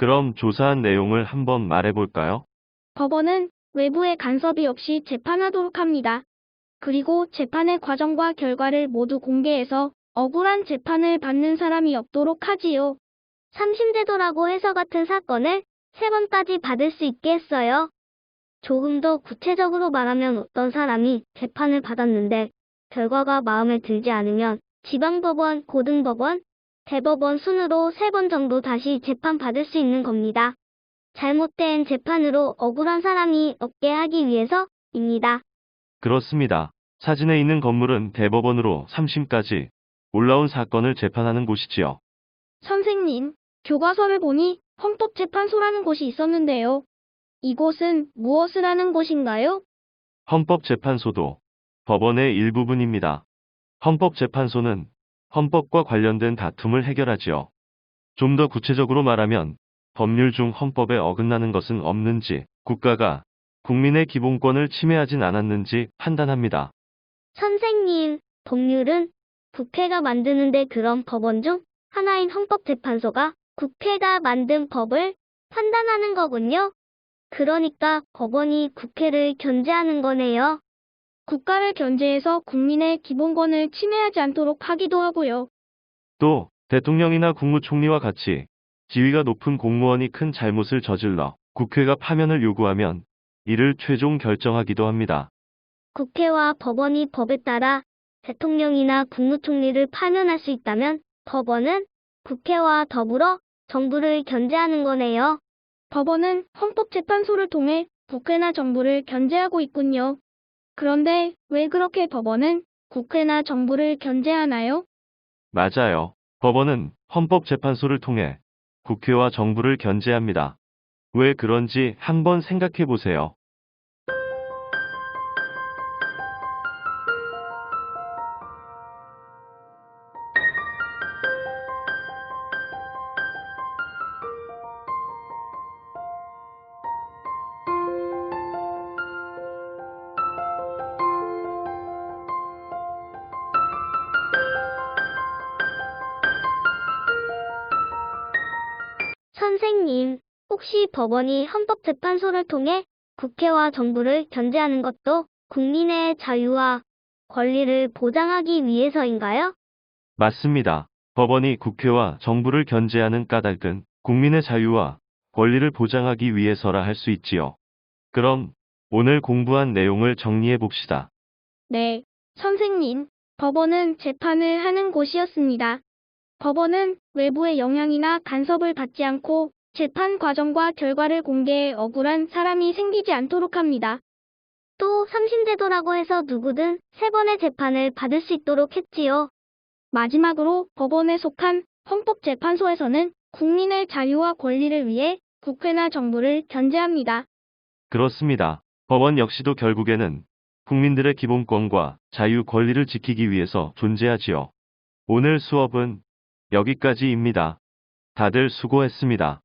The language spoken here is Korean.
그럼 조사한 내용을 한번 말해볼까요? 법원은 외부의 간섭이 없이 재판하도록 합니다. 그리고 재판의 과정과 결과를 모두 공개해서 억울한 재판을 받는 사람이 없도록 하지요. 삼심제도라고 해서 같은 사건을 세 번까지 받을 수 있게 했어요. 조금 더 구체적으로 말하면 어떤 사람이 재판을 받았는데 결과가 마음에 들지 않으면 지방법원, 고등법원, 대법원 순으로 세 번 정도 다시 재판 받을 수 있는 겁니다. 잘못된 재판으로 억울한 사람이 없게 하기 위해서입니다. 그렇습니다. 사진에 있는 건물은 대법원으로 3심까지 올라온 사건을 재판하는 곳이지요. 선생님, 교과서를 보니 헌법재판소라는 곳이 있었는데요. 이곳은 무엇을 하는 곳인가요? 헌법재판소도 법원의 일부분입니다. 헌법재판소는 헌법과 관련된 다툼을 해결하지요. 좀 더 구체적으로 말하면 법률 중 헌법에 어긋나는 것은 없는지 국가가 국민의 기본권을 침해하진 않았는지 판단합니다. 선생님, 법률은 국회가 만드는데 그런 법원 중 하나인 헌법재판소가 국회가 만든 법을 판단하는 거군요. 그러니까 법원이 국회를 견제하는 거네요. 국가를 견제해서 국민의 기본권을 침해하지 않도록 하기도 하고요. 또 대통령이나 국무총리와 같이 지위가 높은 공무원이 큰 잘못을 저질러 국회가 파면을 요구하면 이를 최종 결정하기도 합니다. 국회와 법원이 법에 따라 대통령이나 국무총리를 파면할 수 있다면 법원은 국회와 더불어 정부를 견제하는 거네요. 법원은 헌법재판소를 통해 국회나 정부를 견제하고 있군요. 그런데 왜 그렇게 법원은 국회나 정부를 견제하나요? 맞아요. 법원은 헌법재판소를 통해 국회와 정부를 견제합니다. 왜 그런지 한번 생각해 보세요. 선생님, 혹시 법원이 헌법재판소를 통해 국회와 정부를 견제하는 것도 국민의 자유와 권리를 보장하기 위해서인가요? 맞습니다. 법원이 국회와 정부를 견제하는 까닭은 국민의 자유와 권리를 보장하기 위해서라 할 수 있지요. 그럼 오늘 공부한 내용을 정리해 봅시다. 네, 선생님, 법원은 재판을 하는 곳이었습니다. 법원은 외부의 영향이나 간섭을 받지 않고 재판 과정과 결과를 공개해 억울한 사람이 생기지 않도록 합니다. 또 삼심제도라고 해서 누구든 세 번의 재판을 받을 수 있도록 했지요. 마지막으로 법원에 속한 헌법재판소에서는 국민의 자유와 권리를 위해 국회나 정부를 견제합니다. 그렇습니다. 법원 역시도 결국에는 국민들의 기본권과 자유 권리를 지키기 위해서 존재하지요. 오늘 수업은 여기까지입니다. 다들 수고했습니다.